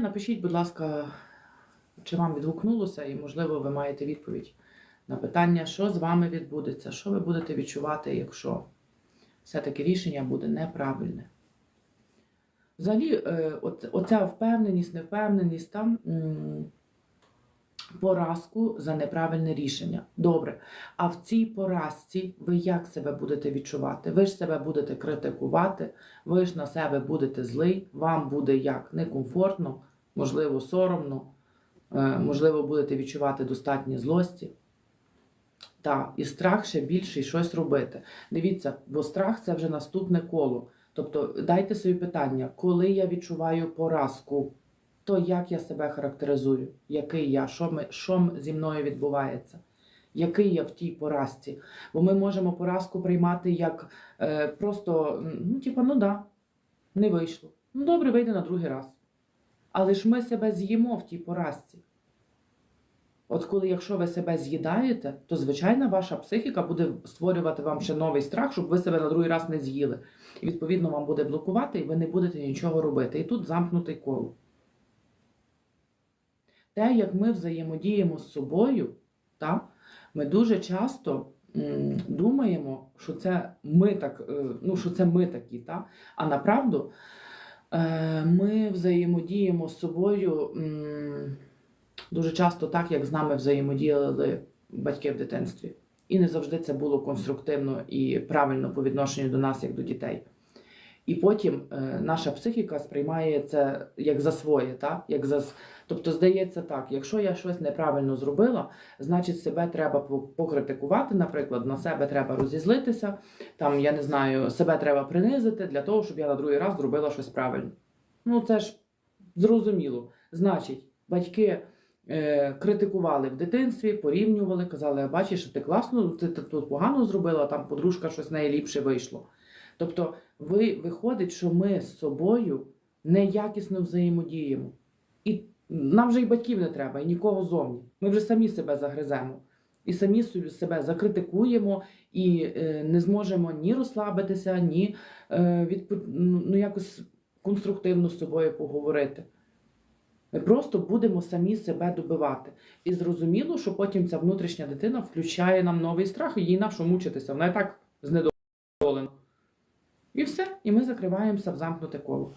Напишіть, будь ласка, чи вам відгукнулося, і, можливо, ви маєте відповідь на питання, що з вами відбудеться, що ви будете відчувати, якщо все-таки рішення буде неправильне. Взагалі, е, оця впевненість, невпевненість там поразку за неправильне рішення. Добре. А в цій поразці ви як себе будете відчувати? Ви ж себе будете критикувати, ви ж на себе будете злий, вам буде як некомфортно, можливо, соромно, е, можливо, будете відчувати достатні злості. Так, і страх ще більший щось робити. Дивіться, бо страх це вже наступне коло. Тобто дайте собі питання, коли я відчуваю поразку, то як я себе характеризую? Який я? Що, ми, що зі мною відбувається? Який я в тій поразці? Бо ми можемо поразку приймати як е, просто, ну, типа, ну да, не вийшло. Ну добре, вийде на другий раз. Але ж ми себе з'їмо в тій поразці. От коли, якщо ви себе з'їдаєте, то звичайно ваша психіка буде створювати вам ще новий страх, щоб ви себе на другий раз не з'їли. І відповідно вам буде блокувати, і ви не будете нічого робити. І тут замкнутий коло. Те, як ми взаємодіємо з собою, та, ми дуже часто м, думаємо, що це ми так, е, ну, що це ми такі, та? а направду ми взаємодіємо з собою. дуже часто так, як з нами взаємодіяли батьки в дитинстві. І не завжди це було конструктивно і правильно по відношенню до нас, як до дітей. І потім е, наша психіка сприймає це як за своє, так? як за... тобто здається так, якщо я щось неправильно зробила, значить себе треба покритикувати, наприклад, на себе треба розізлитися, там, я не знаю, себе треба принизити для того, щоб я на другий раз зробила щось правильно. Ну, це ж зрозуміло. Значить, батьки е, критикували в дитинстві, порівнювали, казали, бачиш, ти класно, ти, тут погано зробила, там подружка щось найліпше вийшло. Тобто, ви, виходить, що ми з собою неякісно взаємодіємо. І нам вже і батьків не треба, і нікого зовні. Ми вже самі себе загриземо. І самі себе закритикуємо і е, не зможемо ні розслабитися, ні е, відпо... ну, ну, якось конструктивно з собою поговорити. Ми просто будемо самі себе добивати. І зрозуміло, що потім ця внутрішня дитина включає нам новий страх, і їй на що мучитися. Вона і так знедолена. І все, і ми закриваємося в замкнуте коло.